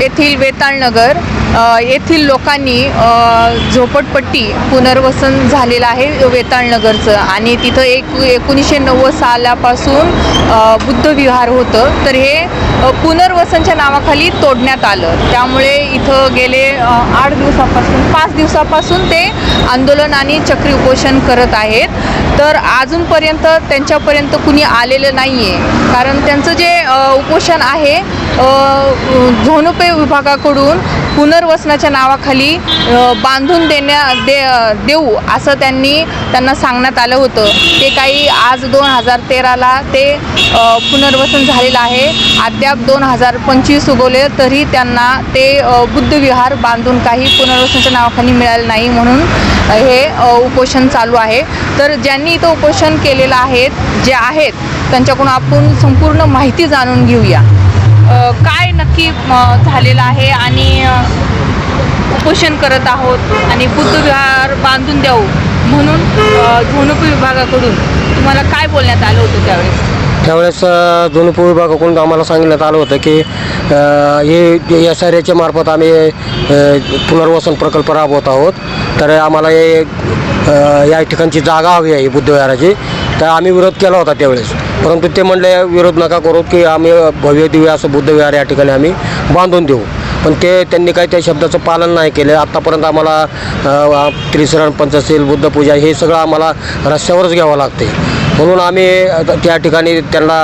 येथील वेताळनगर येथील लोकांनी झोपडपट्टी पुनर्वसन झालेलं आहे वेताळनगरचं. आणि तिथं एक एकोणीसशे नव्वद सालापासून बुद्धविहार होतं. तर हे पुनर्वसनच्या नावाखाली तोडण्यात आलं. त्यामुळे इथं गेले आठ दिवसापासून पाच दिवसापासून ते आंदोलन आणि चक्री उपोषण करत आहेत. तर अजूनपर्यंत त्यांच्यापर्यंत कुणी आलेलं नाही आहे कारण त्यांचं जे उपोषण आहे झोनपे विभागाकडून पुनर्वसनाच्या नावाखाली बांधून देण्या दे देऊ असं त्यांनी त्यांना सांगण्यात आलं होतं. ते काही आज दोन हजार तेराला ते पुनर्वसन झालेलं आहे. अद्याप दोन हजार पंचवीस उगवले तरी त्यांना ते बुद्धविहार बांधून काही पुनर्वसनाच्या नावाखाली मिळालं नाही म्हणून हे उपोषण चालू आहे. तर ज्यांनी इथं उपोषण केलेलं आहेत जे आहेत त्यांच्याकडून आपण संपूर्ण माहिती जाणून घेऊया. काय नक्की झालेलं आहे आणि उपोषण करत आहोत आणि बुद्धविहार बांधून द्यावं म्हणून अ, विभागाकडून तुम्हाला काय बोलण्यात आलं होतं त्यावेळेस? त्यावेळेस जुनपूर विभागाकडून आम्हाला सांगण्यात आलं होतं की हे एस आर एच्या मार्फत आम्ही पुनर्वसन प्रकल्प राबवत आहोत. तर आम्हाला हे या ठिकाणची जागा हवी आहे बुद्धविहाराची. तर आम्ही विरोध केला होता त्यावेळेस. परंतु ते म्हणले विरोध नका करू की आम्ही भव्य दिव्य असं बुद्धविहार या ठिकाणी आम्ही बांधून देऊ. पण ते त्यांनी काही त्या शब्दाचं पालन नाही केलं. आत्तापर्यंत आम्हाला त्रिसरण पंचशील बुद्धपूजा हे सगळं आम्हाला रस्त्यावरच घ्यावं लागते. म्हणून आम्ही त्या ठिकाणी त्यांना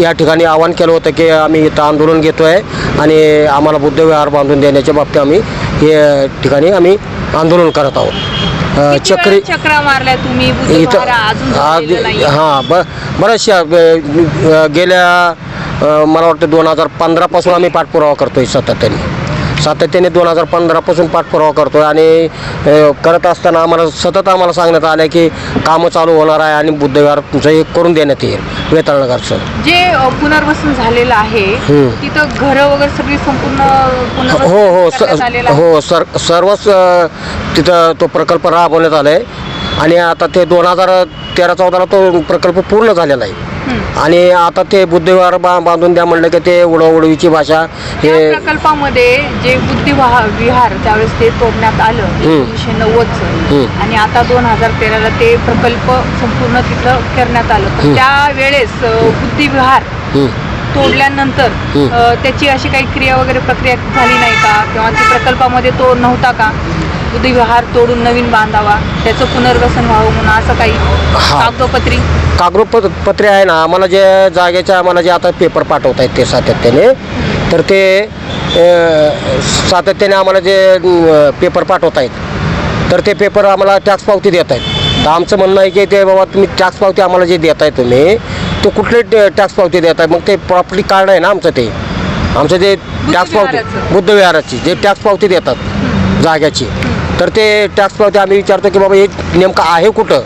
या ठिकाणी आवाहन केलं होतं की आम्ही इथं आंदोलन घेतो आहे आणि आम्हाला बुद्धविहार बांधून देण्याच्या बाबतीत आम्ही हे ठिकाणी आम्ही आंदोलन करत आहोत. किती चक्री वेळा चक्रा मारल्या तुम्ही? बुद्धविहार अजून झालेलं नाही हां ब बऱ्याचशा अ, गेल्या अ, मला वाटतं दोन हजार पंधरापासून आम्ही पाठपुरावा करतोय सातत्याने सातत्याने दोन हजार पंधरापासून पाठपुरावा करतोय आणि अ, करत असताना आम्हाला सतत आम्हाला सांगण्यात आलं की कामं चालू होणार आहे आणि बुद्धविहार तुमचं हे करून देण्यात येईल वेताळनगरचं जे पुनर्वसन झालेलं आहे. तिथं घरं वगैरे सगळी संपूर्ण हो हो स- आहे. हो सर सर्वच अ, तिथं तो प्रकल्प राबवण्यात आला आहे आणि आता ते दोन हजार तेरा चौदाला तो प्रकल्प पूर्ण झालेला आहे. आणि आता ते बुद्धविहार बा बांधून द्या म्हणलं की ते उडवडवीची भाषा हे प्रकल्पामध्ये जे बुद्धी विहार त्यावेळेस ते तोडण्यात आलं एकोणीसशे नव्वदचं हम्म. आणि आता दोन हजार तेराला ते प्रकल्प संपूर्ण तिथं करण्यात आलं. त्यावेळेस अ, बुद्धिविहार हं. तोडल्यानंतर. अ, त्याची अशी काही क्रिया वगैरे प्रक्रिया झाली नाही का किंवा ती प्रकल्पामध्ये तो नव्हता का बुद्धिविहार तोडून नवीन बांधावा त्याचं पुनर्वसन व्हावं म्हणून असं काही हा. कागदोपत्री. कागदोप पत्रे आहे ना आम्हाला जे जागेचे आम्हाला जे आता पेपर पाठवत आहेत ते सातत्याने तर ते अ, सातत्याने आम्हाला जे अ, पेपर पाठवत आहेत तर ते पेपर आम्हाला टॅक्स पावती देत आहेत तर आमचं म्हणणं आहे की ते बाबा तुम्ही टॅक्स पावती आम्हाला जे देताय तुम्ही तो कुठले टॅक्स पावती देताय? मग ते प्रॉपर्टी कार्ड आहे ना आमचं ते. आमचं जे टॅक्स पावती बुद्धविहाराचं. बुद्धविहाराची जे टॅक्स पावती देतात जाग्याची तर ते टॅक्स पावती आम्ही विचारतो की बाबा हे नेमकं आहे कुठं?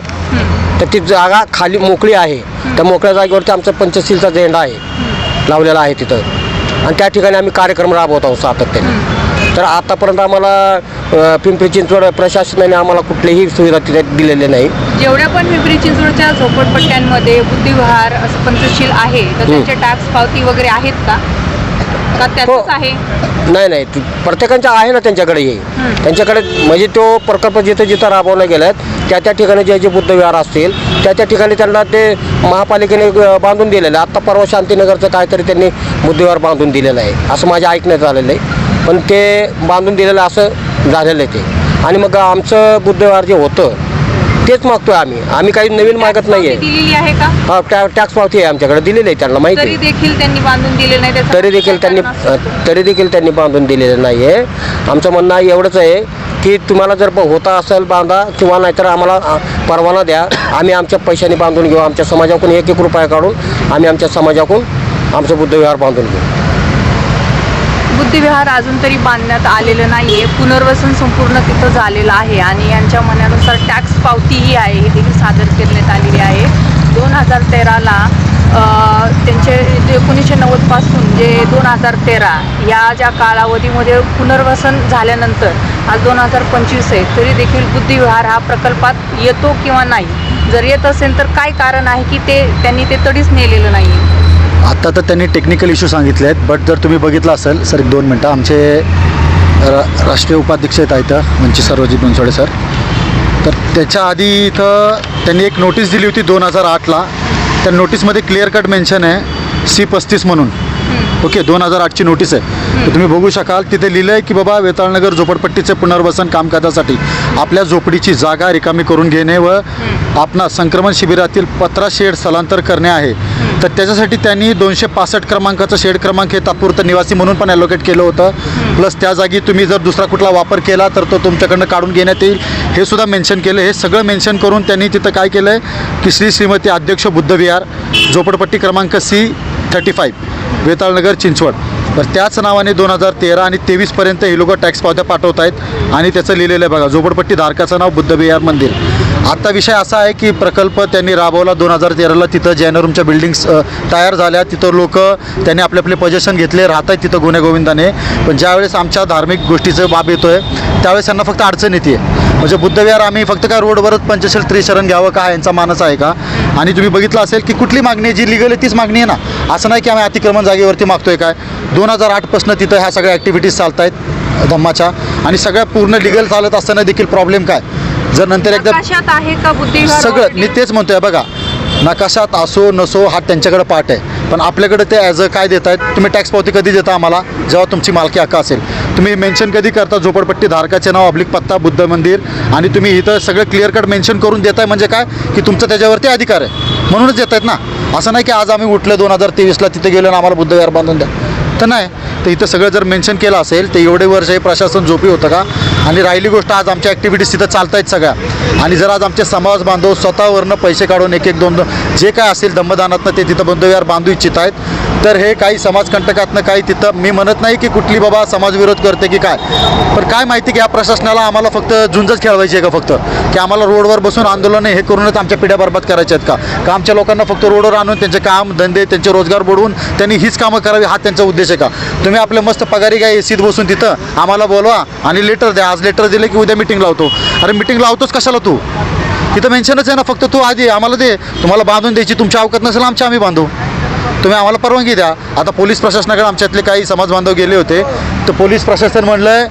तर ती जागा खाली मोकळी आहे. त्या मोकळ्या जागेवरती आमचा पंचशीलचा झेंडा आहे. लावलेला आहे तिथं. आणि त्या ठिकाणी आम्ही कार्यक्रम राबवत आहोत सातत्याने. तर आतापर्यंत आम्हाला पिंपरी चिंचवड प्रशासनाने आम्हाला कुठलीही सुविधा तिथे दिलेली नाही. जेवढ्या पण पिंपरी चिंचवडच्या झोपडपट्ट्यांमध्ये बुद्धिविहार असं पंचशील आहे तर. त्यांचे टॅक्स पावती वगैरे आहेत का? का हो. आहे. नाही नाही ती- प्रत्येकांच्या आहे ना त्यांच्याकडे हे. त्यांच्याकडे म्हणजे तो प्रकल्प जिथं जिथं राबवला गेलाय त्या त्या ठिकाणी जे जे बुद्धविहार असतील त्या त्या ठिकाणी त्यांना ते महापालिकेने अ, बांधून दिलेलं आहे. आत्ता परवा शांतीनगरचं काहीतरी त्यांनी बुद्धविहार बांधून दिलेलं आहे. असं माझ्या ऐकण्यात आलेलं आहे. पण ते बांधून दिलेलं असं झालेलं आहे ते. आणि मग आमचं बुद्धविहार जे होतं तेच मागतोय आम्ही. आम्ही काही नवीन मागत टॅक्स नाही पावती आहे दिलेली आहे का? हा टॅ- टॅक्स पावती आहे आमच्याकडे. दिलेली आहे त्यांना माहिती तरी आहे. देखील त्यांनी बांधून दिले नाही त्याचं तरी देखील त्यांनी कारण असू तरी देखील त्यांनी बांधून दिलेलं नाही आहे आमचं म्हणणं एवढंच आहे की तुम्हाला जर ब- होता असेल बांधा किंवा नाहीतर आम्हाला परवाना द्या. आम्ही आमच्या पैशाने बांधून घेऊ. आमच्या समाजाकडून एक एक रुपया काढून आम्ही आमच्या समाजाकडून आमचं बुद्धविहार बांधून घेऊ. बुद्धिविहार अजून तरी बांधण्यात आलेलं नाही आहे पुनर्वसन संपूर्ण तिथं झालेलं आहे आणि यांच्या म्हणण्यानुसार टॅक्स पावतीही आहे ही देखील सादर करण्यात आलेली आहे. दोन हजार तेराला त्यांचे एकोणीसशे नव्वदपासून जे दोन हजार तेरा या ज्या कालावधीमध्ये पुनर्वसन झाल्यानंतर आज दोन हजार पंचवीस आहे तरी देखील बुद्धिविहार हा प्रकल्पात येतो किंवा नाही? जर येत असेल तर काय कारण आहे की ते त्यांनी ते तडीच नेलेलं नाही आत्ता तर त्यांनी टेक्निकल इश्यू सांगितले आहेत बट जर तुम्ही बघितलं असेल सर एक दोन मिनटं. आमचे रा राष्ट्रीय उपाध्यक्ष आहेत इथं मंची सर्वजित बनसोडे सर तर त्याच्या आधी इथं त्यांनी एक नोटीस दिली होती दोन हजार आठला. त्या नोटीसमध्ये क्लिअर कट मेन्शन आहे सी पस्तीस म्हणून. ओके दोन हजार आठची नोटीस आहे. तर तुम्ही बघू शकाल तिथे लिहिलं आहे की बाबा वेताळनगर झोपडपट्टीचे पुनर्वसन कामकाजासाठी आपल्या झोपडीची जागा रिकामी करून घेणे व आपणा संक्रमण शिबिरातील पत्रा शेड स्थलांतर करणे आहे. तर त्याच्यासाठी त्यांनी दोनशे पासष्ट क्रमांकाचं शेड क्रमांक हे तात्पुरतं निवासी म्हणून पण ॲलोकेट केलं होतं. प्लस त्या जागी तुम्ही जर दुसरा कुठला वापर केला तर तो तुमच्याकडनं काढून घेण्यात येईल. हे सुद्धा मेन्शन केलं. हे सगळं मेन्शन करून त्यांनी तिथं काय केलं आहे की श्री श्रीमती अध्यक्ष बुद्धविहार झोपडपट्टी क्रमांक C thirty five Vetalnagar Chinchwad. तर त्याच नावाने दोन हजार तेरा आणि तेवीसपर्यंत हे लोक टॅक्स पावत्या पाठवत आहेत आणि त्याचं लिहिलेलं आहे बघा झोपडपट्टी धारकाचं नाव बुद्धविहार मंदिर. आता विषय असा आहे की प्रकल्प त्यांनी राबवला दोन हजार तेराला. तिथं जैन रूमच्या बिल्डिंग्स तयार झाल्या. तिथं लोक त्यांनी आपले आपले पजेशन घेतले. राहत आहेत तिथं गुन्हेगोविंदाने पण ज्यावेळेस आमच्या धार्मिक गोष्टीचं बाब येतो आहे त्यावेळेस त्यांना फक्त अडचण येते. म्हणजे बुद्धविहार आम्ही फक्त काय रोडवरच पंचशील त्रिशरण घ्यावं का यांचा मानस आहे का? आणि तुम्ही बघितलं असेल की कुठली मागणी आहे जी लिगल आहे तीच मागणी आहे ना? असं नाही की आम्ही अतिक्रमण जागेवरती मागतोय काय? दोन हजार आठपासून तिथं ह्या सगळ्या ॲक्टिव्हिटीज चालत आहेत धम्माच्या आणि सगळ्या पूर्ण लिगल चालत असताना देखील प्रॉब्लेम काय? जर नंतर एकदा आहे का सगळं? मी तेच म्हणतोय बघा. नकाशात असो नसो हा त्यांच्याकडे पार्ट आहे. पण आपल्याकडे ते ॲज अ काय देत आहेत? तुम्ही टॅक्स पावती कधी देता आम्हाला? जेव्हा तुमची मालकी हक्क असेल. तुम्ही मेन्शन कधी करता? झोपडपट्टी धारकाचे नाव अब्लिक पत्ता बुद्ध मंदिर आणि तुम्ही इथं सगळं क्लिअर कट मेन्शन करून देताय म्हणजे काय? की तुमचं त्याच्यावरती अधिकार आहे. म्हणूनच देत आहेत ना. असं नाही की आज आम्ही उठलं दोन हजार तेवीसला तिथे गेलो आणि आम्हाला बुद्धविहार बांधून द्या. तर नाही. तर इथं सगळं जर मेन्शन केलं असेल तर एवढे वर्ष हे प्रशासन झोपी होतं का? आणि राहिली गोष्ट आज आमच्या ॲक्टिव्हिटीज तिथं चालत आहेत सगळ्या. आणि जर आज आमचे समाज बांधव स्वतःवरनं पैसे काढून एक एक दोन दोन जे काय असेल दमदानातनं ते तिथं बंधव्यावर बांधू इच्छित आहेत. तर हे काही समाजकंटकातनं काही तिथं मी म्हणत नाही की कुठली बाबा समाजविरोध करते की काय. पण काय माहिती की या प्रशासनाला आम्हाला फक्त झुंजच खेळवायची आहे का फक्त? की आम्हाला रोडवर बसून आंदोलन हे करूनच आमच्या पिढ्या बरबाद करायच्या आहेत का? का आमच्या लोकांना फक्त रोडवर आणून त्यांचे काम धंदे त्यांचे रोजगार बुडवून त्यांनी हीच कामं करावी हा त्यांचा उद्देश आहे का? तुम्ही आपल्या मस्त पगारी काय एसीत बसून तिथं आम्हाला बोलवा आणि लेटर द्या. आज लेटर दिले की उद्या मिटिंग लावतो. अरे मिटिंग लावतोच कशाला तू? तिथं मेन्शनच आहे ना फक्त तू आधी आम्हाला दे. तुम्हाला बांधून द्यायची तुमच्या अवकात नसेल आमच्या आम्ही बांधू. तुम्ही आम्हाला परवानगी द्या. आता पोलीस प्रशासनाकडे आमच्यातले काही समाज बांधव गेले होते. तर पोलीस प्रशासन म्हणलं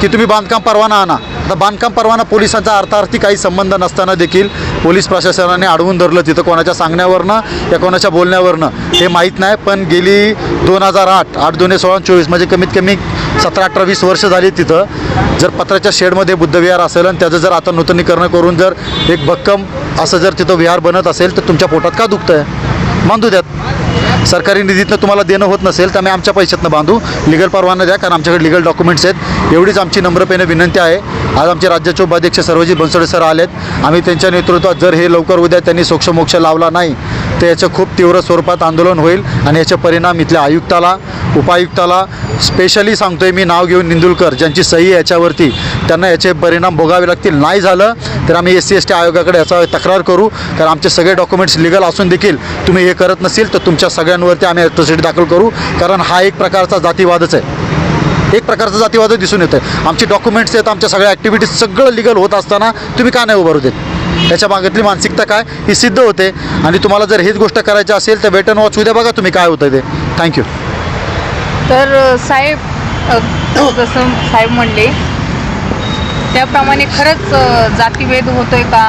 की तुम्ही बांधकाम परवाना आणा. आता बांधकाम परवाना पोलिसांचा अर्थार्थी काही संबंध नसताना देखील पोलीस प्रशासनाने अडवून धरलं. तिथं कोणाच्या सांगण्यावरनं या कोणाच्या बोलण्यावरनं हे माहीत नाही. पण गेली दोन हजार आठ आठ दोन सोळा चोवीस म्हणजे कमीत कमी सतरा अठरा वीस वर्ष झाली तिथं. जर पत्राच्या शेडमध्ये बुद्धविहार असेल आणि त्याचं जर आता नूतनीकरण करून जर एक भक्कम असं जर तिथं विहार बनत असेल तर तुमच्या पोटात का दुखतं आहे मानू द्यात. सरकारी निधीतनं तुम्हाला देणं होत नसेल तर आम्ही आमच्या पैशातनं बांधू. लिगल परवाना द्या कारण आमच्याकडे लिगल डॉक्युमेंट्स आहेत. एवढीच आमची नम्रपणे विनंती आहे. आज आमचे राज्याचे उपाध्यक्ष सर्वजित बनसोडे सर आलेत. आम्ही त्यांच्या नेतृत्वात जर हे लवकर उद्या त्यांनी सोक्षमोक्ष लावला नाही तर याचं खूप तीव्र स्वरूपात आंदोलन होईल आणि याचे परिणाम इथल्या आयुक्ताला उपायुक्ताला स्पेशली सांगतोय मी नाव घेऊन निंदुलकर ज्यांची सही आहे याच्यावरती त्यांना याचे परिणाम भोगावे लागतील. नाही झालं तर आम्ही एस सी एस टी आयोगाकडे याचा तक्रार करू. कारण आमचे सगळे डॉक्युमेंट्स लिगल असून देखील तुम्ही हे करत नसेल तर तुमच्या सगळ्यांवरती आम्ही ॲट्रॉसिटी दाखल करू. कारण हा एक प्रकारचा जातीवादच आहे. एक प्रकारचा जातीवाद दिसून येतं आहे डॉक्युमेंट्स आहेत आमच्या सगळ्या ॲक्टिव्हिटीज सगळं लिगल होत असताना तुम्ही का नाही उभारू देत? त्याच्या मागतली मानसिकता काय ही सिद्ध होते. आणि तुम्हाला जर हीच गोष्ट करायची असेल तर वेट अँड वॉच उद्या बघा तुम्ही काय होतं ते. थँक्यू तर साहेब जसं साहेब म्हणले त्याप्रमाणे खरंच जातीभेद होतोय का?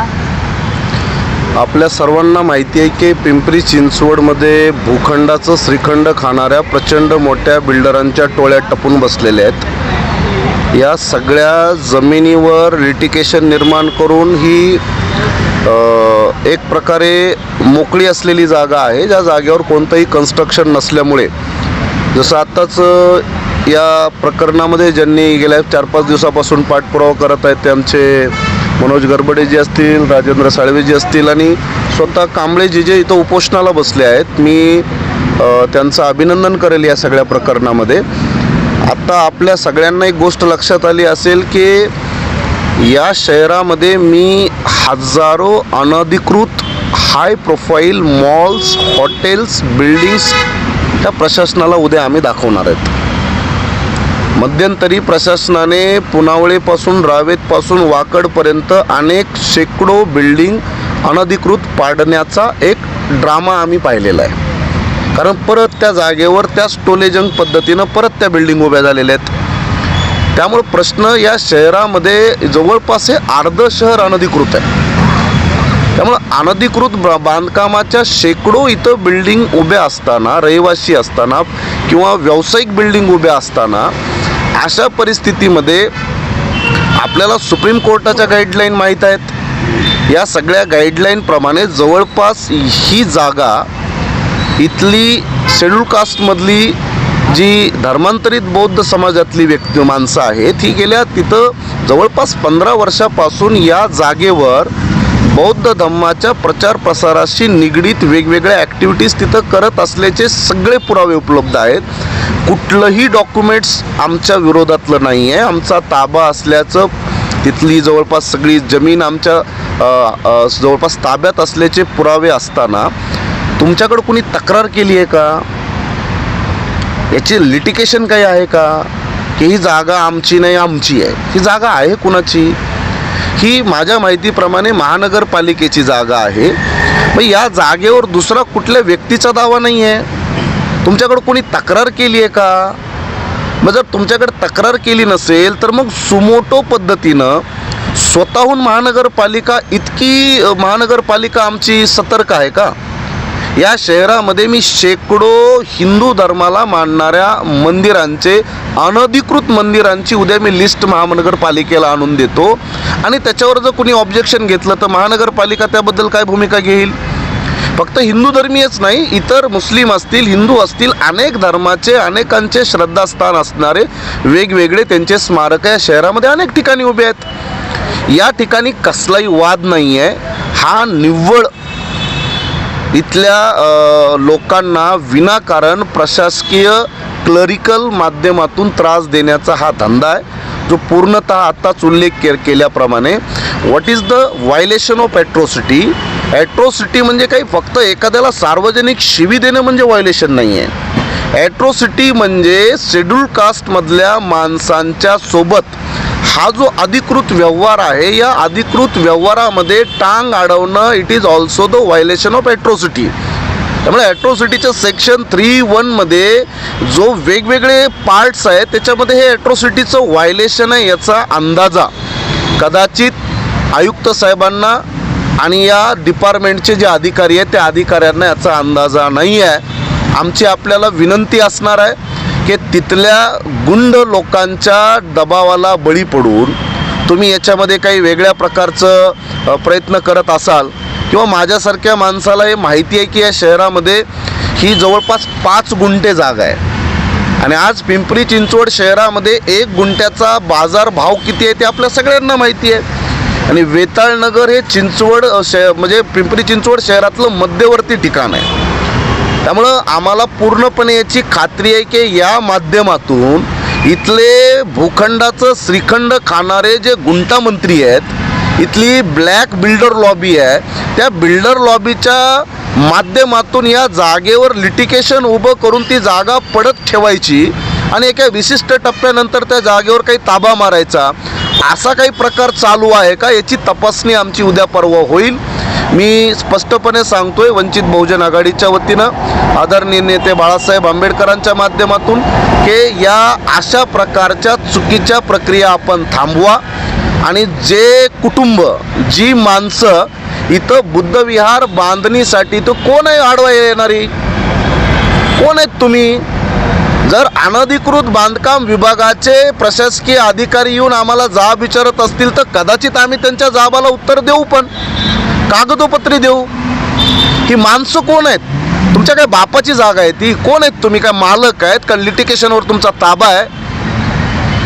आपल्या सर्वांना माहिती आहे की पिंपरी चिंचवडमध्ये भूखंडाचं श्रीखंड खाणाऱ्या प्रचंड मोठ्या बिल्डरांच्या टोळ्या टपून बसलेल्या आहेत. या सगळ्या जमिनीवर लिटिकेशन निर्माण करून ही एक प्रकारे मोकळी असलेली जागा आहे. ज्या जागेवर कोणतंही कन्स्ट्रक्शन नसल्यामुळे. जसं आत्ताच या प्रकरणामध्ये ज्यांनी गेल्या चार पाच दिवसापासून पाठपुरावा करत आहेत ते आमचे मनोज गरबडे जी असतील राजेंद्र साळवे जी असतील आणि स्वतः कांबळे जी जे इथं उपोषणाला बसले आहेत मी त्यांचं अभिनंदन करेल या सगळ्या प्रकरणामध्ये. आत्ता आपल्या सगळ्यांना एक गोष्ट लक्षात आली असेल की या शहरामध्ये मी हजारो अनधिकृत high profile malls hotels buildings त्या प्रशासनाला उद्या आम्ही दाखवणार आहेत. मध्यंतरी प्रशासनाने पुनावळेपासून रावेतपासून वाकडपर्यंत अनेक शेकडो बिल्डिंग अनधिकृत पाडण्याचा एक ड्रामा आम्ही पाहिलेला आहे. कारण परत त्या जागेवर त्या स्टोलेजंग पद्धतीनं परत त्या बिल्डिंग उभ्या झालेल्या आहेत. त्यामुळे प्रश्न या शहरामध्ये जवळपास हे अर्धं शहर अनधिकृत आहे. त्यामुळं अनधिकृत ब- बांधकामाच्या शेकडो इथं बिल्डिंग उभ्या असताना रहिवासी असताना किंवा व्यावसायिक बिल्डिंग उभ्या असताना अशा परिस्थितीमध्ये आपल्याला सुप्रीम कोर्टाच्या गाईडलाईन माहीत आहेत. या सगळ्या गाईडलाईनप्रमाणे जवळपास ही जागा इथली शेड्यूल कास्टमधली जी धर्मांतरित बौद्ध समाजातली व्यक्ती माणसं आहेत ही गेल्या तिथं जवळपास पंधरा वर्षापासून या जागेवर बौद्ध धम्माच्या प्रचार प्रसाराशी निगडीत वेगवेगळ्या ॲक्टिव्हिटीज तिथं करत असल्याचे सगळे पुरावे उपलब्ध आहेत. कुठलंही डॉक्युमेंट्स आमच्या विरोधातलं नाही आहे आमचा ताबा असल्याचं तिथली जवळपास सगळी जमीन आमच्या जवळपास ताब्यात असल्याचे पुरावे असताना तुमच्याकडं कुणी तक्रार केली आहे का? याची लिटिकेशन काही आहे का? की ही जागा आमची नाही आमची आहे. ही जागा आहे कुणाची? ही माझ्या माहितीप्रमाणे महानगरपालिकेची जागा आहे. मग या जागेवर दुसरा कुठल्या व्यक्तीचा दावा नाही आहे तुमच्याकडं कोणी तक्रार केली आहे का? मग जर तुमच्याकडे तक्रार केली नसेल तर मग सुमोटो पद्धतीनं स्वतःहून महानगरपालिका इतकी महानगरपालिका आमची सतर्क आहे का? या शहरामध्ये मी शेकडो हिंदू धर्माला मानणाऱ्या मंदिरांचे अनधिकृत मंदिरांची उद्या मी लिस्ट महानगरपालिकेला आणून देतो. आणि त्याच्यावर जर कुणी ऑब्जेक्शन घेतलं तर महानगरपालिका त्याबद्दल काय भूमिका घेईल? फक्त हिंदू धर्मीयच नाही इतर मुस्लिम असतील हिंदू असतील अनेक धर्माचे अनेकांचे श्रद्धास्थान असणारे वेगवेगळे त्यांचे स्मारक या शहरामध्ये अनेक ठिकाणी उभे आहेत. या ठिकाणी कसलाही वाद नाही आहे हा निव्वळ इथल्या लोकांना विनाकारण प्रशासकीय क्लरिकल माध्यमातून त्रास देण्याचा हा धंदा आहे. जो पूर्णतः आत्ताच उल्लेख के केल्याप्रमाणे what is the violation of atrocity atrocity म्हणजे काही फक्त एखाद्याला सार्वजनिक शिवी देणं म्हणजे व्हायलेशन नाही आहे. ॲट्रोसिटी म्हणजे शेड्यूल कास्टमधल्या माणसांच्या सोबत हा जो अधिकृत व्यवहार आहे या अधिकृत व्यवहारामध्ये टांग अडवणं it is also the violation of atrocity त्यामुळे ॲट्रोसिटीच्या सेक्शन थ्री वनमध्ये जो वेगवेगळे पार्ट्स आहेत त्याच्यामध्ये हे ॲट्रोसिटीचं व्हायलेशन आहे याचा अंदाजा. कदाचित आयुक्त साहेबांना आणि या डिपार्टमेंटचे जे अधिकारी आहेत त्या अधिकाऱ्यांना याचा अंदाजा नाही आहे आमची आपल्याला विनंती असणार आहे की तिथल्या गुंड लोकांच्या दबावाला बळी पडून तुम्ही याच्यामध्ये काही वेगळ्या प्रकारचं प्रयत्न करत असाल किंवा माझ्यासारख्या माणसाला हे माहिती आहे की या शहरामध्ये ही जवळपास पाच गुंठे जागा आहे. आणि आज पिंपरी चिंचवड शहरामध्ये एक गुंठ्याचा बाजार भाव किती आहे ते आपल्या सगळ्यांना माहिती आहे. आणि वेताळनगर हे चिंचवड अ, शह म्हणजे पिंपरी चिंचवड शहरातलं मध्यवर्ती ठिकाण आहे. त्यामुळं आम्हाला पूर्णपणे याची खात्री आहे की या माध्यमातून इथले भूखंडाचं श्रीखंड खाणारे जे गुंटामंत्री आहेत इथली ब्लॅक बिल्डर लॉबी आहे त्या बिल्डर लॉबीच्या माध्यमातून या जागेवर लिटिकेशन उभं करून ती जागा पडत ठेवायची आणि एका विशिष्ट टप्प्यानंतर त्या जागेवर काही ताबा मारायचा. असा काही प्रकार चालू आहे का याची तपासणी आमची उद्या परवा होईल. मी स्पष्टपणे सांगतोय वंचित बहुजन आघाडीच्या वतीनं आदरणीय नेते बाळासाहेब आंबेडकरांच्या माध्यमातून की या अशा प्रकारच्या चुकीच्या प्रक्रिया आपण थांबवा आणि जे कुटुंब जी माणसं इथं बुद्धविहार बांधणीसाठी तर कोण आहे आडवा येणारी? कोण आहेत तुम्ही? जर अनधिकृत बांधकाम विभागाचे प्रशासकीय अधिकारी येऊन आम्हाला जाब विचारत असतील तर कदाचित आम्ही त्यांच्या जाबाला उत्तर देऊ पण. कागदोपत्री देऊ? ही माणसं कोण आहेत? तुमच्या काय बापाची जागा आहे? ती कोण आहेत तुम्ही? काय मालक आहेत? का लिटिकेशनवर तुमचा ताबा आहे?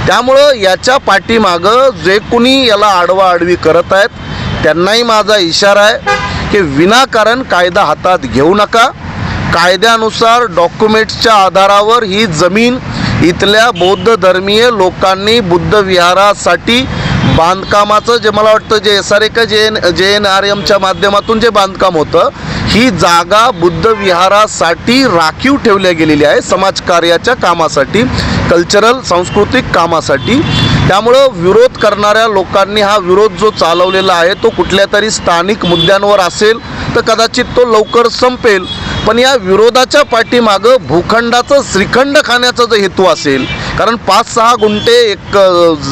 त्यामुळं याच्या पाठीमागं जे कुणी याला आडवा आडवी करत आहेत त्यांनाही माझा इशारा आहे की विनाकारण कायदा हातात घेऊ नका. कायद्यानुसार डॉक्युमेंट्सच्या आधारावर ही जमीन इथल्या बौद्ध धर्मीय लोकांनी बुद्ध विहारासाठी बांधकामाचं जे मला वाटतं जे एस आर ए का जे एन जे एन आर एमच्या माध्यमातून जे बांधकाम होतं ही जागा बुद्ध विहारासाठी राखीव ठेवल्या गेलेली आहे समाजकार्याच्या कामासाठी कल्चरल सांस्कृतिक कामासाठी. त्यामुळं विरोध करणाऱ्या लोकांनी हा विरोध जो चालवलेला आहे तो कुठल्या तरी स्थानिक मुद्द्यांवर असेल तर कदाचित तो लवकर संपेल. पण या विरोधाच्या पाठीमागं भूखंडाचं श्रीखंड खाण्याचा जो हेतू असेल कारण पाच सहा गुंठे एक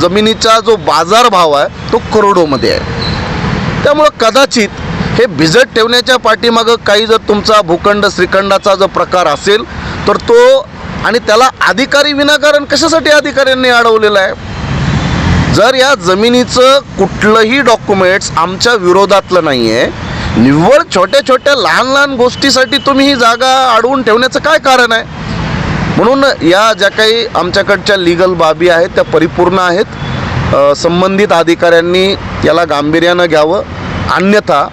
जमिनीचा जो बाजारभाव आहे तो करोडोमध्ये आहे. त्यामुळं कदाचित हे भिजत ठेवण्याच्या पाठीमागं काही जर तुमचा भूखंड श्रीखंडाचा जो प्रकार असेल तर तो आणि त्याला अधिकारी विनाकारण कशासाठी अधिकाऱ्यांनी अडवलेला आहे? जर या जमिनीचं कुठलंही डॉक्युमेंट्स आमच्या विरोधातलं नाही आहे निव्वळ छोट्या छोट्या लहान लहान गोष्टीसाठी तुम्ही ही जागा अडवून ठेवण्याचं काय कारण आहे? म्हणून या ज्या काही आमच्याकडच्या लिगल बाबी आहेत त्या परिपूर्ण आहेत. संबंधित अधिकाऱ्यांनी याला गांभीर्यानं घ्यावं. अन्यथा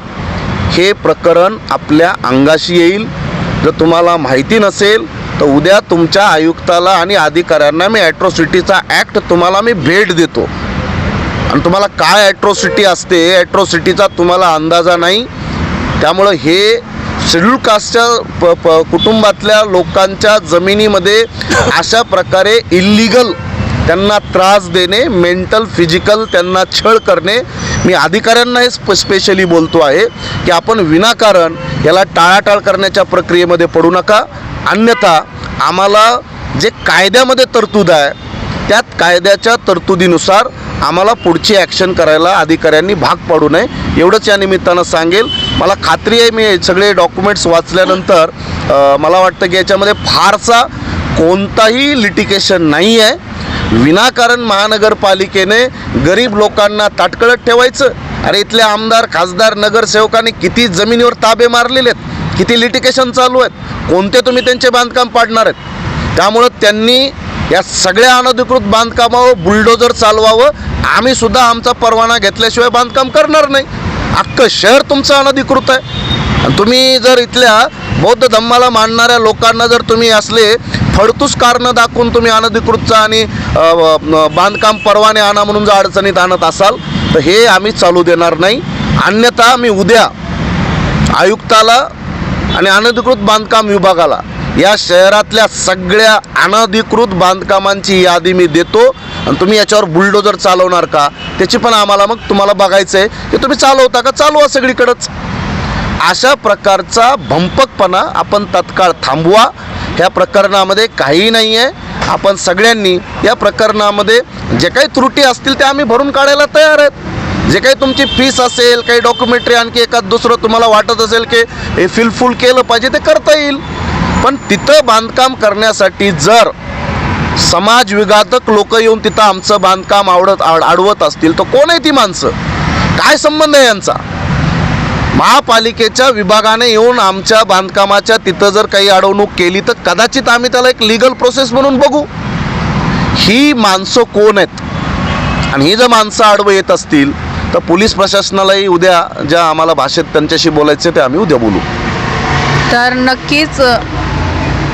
हे प्रकरण आपल्या अंगाशी येईल. जर तुम्हाला माहिती नसेल तर उद्या तुमच्या आयुक्ताला आणि अधिकाऱ्यांना मी ॲट्रॉसिटीचा ॲक्ट तुम्हाला मी भेट देतो. आणि तुम्हाला काय ॲट्रॉसिटी असते ॲट्रॉसिटीचा तुम्हाला अंदाजा नाही. त्यामुळं हे शेड्यूल कास्टच्या प प कुटुंबातल्या लोकांच्या जमिनीमध्ये अशा प्रकारे इल्लिगल त्यांना त्रास देणे मेंटल फिजिकल त्यांना छळ करणे मी अधिकाऱ्यांना हे स्प स्पेशली बोलतो आहे की आपण विनाकारण याला टाळाटाळ करण्याच्या प्रक्रियेमध्ये पडू नका. अन्यथा आम्हाला जे कायद्यामध्ये तरतूद आहे त्यात कायद्याच्या तरतुदीनुसार आम्हाला पुढची ॲक्शन करायला अधिकाऱ्यांनी भाग पाडू नये. एवढंच या निमित्तानं सांगेल. मला खात्री आहे मी सगळे डॉक्युमेंट्स वाचल्यानंतर मला वाटतं की याच्यामध्ये फारसा कोणताही लिटिकेशन नाही आहे विनाकारण महानगरपालिकेने गरीब लोकांना ताटकळत ठेवायचं. अरे इथले आमदार खासदार नगरसेवकांनी किती जमिनीवर ताबे मारलेले आहेत? किती लिटिकेशन चालू आहेत? कोणते तुम्ही त्यांचे बांधकाम पाडणार आहेत? त्यामुळं त्यांनी या सगळ्या अनधिकृत बांधकामावर बुलडोजर चालवावं. आम्ही सुद्धा आमचा परवाना घेतल्याशिवाय बांधकाम करणार नाही. अख्खं शहर तुमचं अनधिकृत आहे. तुम्ही जर इथल्या बौद्ध धम्माला मानणाऱ्या लोकांना जर तुम्ही असले फडतूस कारणं दाखवून तुम्ही अनधिकृतचा आणि बांधकाम परवाने आणा म्हणून जर अडचणीत आणत असाल तर हे आम्ही चालू देणार नाही. अन्यथा मी उद्या आयुक्ताला आणि अनधिकृत बांधकाम विभागाला या शहरातल्या सगळ्या अनधिकृत बांधकामांची यादी मी देतो. आणि तुम्ही याच्यावर बुलडोजर चालवणार का? त्याची पण आम्हाला मग तुम्हाला बघायचं आहे की तुम्ही चालवता का? चालवा सगळीकडंच. अशा प्रकारचा भंपकपणा आपण तत्काळ थांबवा. ह्या प्रकरणामध्ये काही नाही आहे आपण सगळ्यांनी या प्रकरणामध्ये जे काही त्रुटी असतील ते आम्ही भरून काढायला तयार आहेत. जे काही तुमची फीस असेल काही डॉक्युमेंटरी आणखी एखाद दुसरं तुम्हाला वाटत असेल की हे फिलफुल केलं पाहिजे ते करता येईल. पण तिथं बांधकाम करण्यासाठी जर समाज विघातक लोक येऊन तिथं आमचं बांधकाम आवडत आड अडवत असतील तर कोण आहे ती माणसं? काय संबंध आहे यांचा? महापालिकेच्या विभागाने येऊन आमच्या बांधकामाच्या तिथं जर काही अडवणूक केली तर कदाचित आम्ही त्याला एक लिगल प्रोसेस म्हणून बघू. ही माणसं कोण आहेत? आणि ही जर माणसं आडवं येत असतील तर पोलीस प्रशासनालाही उद्या ज्या आम्हाला भाषेत त्यांच्याशी बोलायचे ते आम्ही उद्या बोलू. तर नक्कीच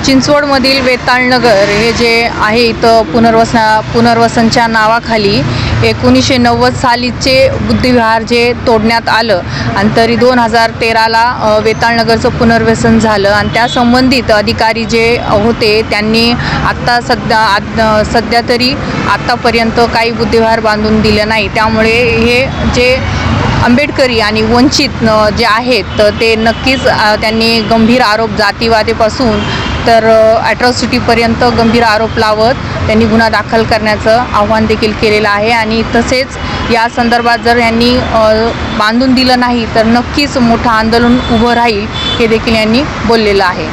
चिंचवडमधील वेताळनगर हे जे आहे इथं पुनर्वसना पुनर्वसनच्या नावाखाली एकोणीसशे नव्वद सालीचे बुद्धिविहार जे तोडण्यात आलं आणि तरी दोन हजार तेराला वेताळनगरचं पुनर्वसन झालं. आणि त्या संबंधित अधिकारी जे होते त्यांनी आत्ता सध्या सध्या तरी आत्तापर्यंत काही बुद्धिविहार बांधून दिले नाही. त्यामुळे हे जे आंबेडकरी आणि वंचित जे आहेत ते नक्कीच त्यांनी गंभीर आरोप जातीवादेपासून तर ॲट्रॉसिटीपर्यंत गंभीर आरोप लावत त्यांनी गुन्हा दाखल करण्याचं आव्हान देखील केलेलं आहे आणि तसेच या संदर्भात जर यांनी बांधून दिलं नाही तर नक्कीच मोठं आंदोलन उभं राहील हे देखील यांनी बोललेलं आहे.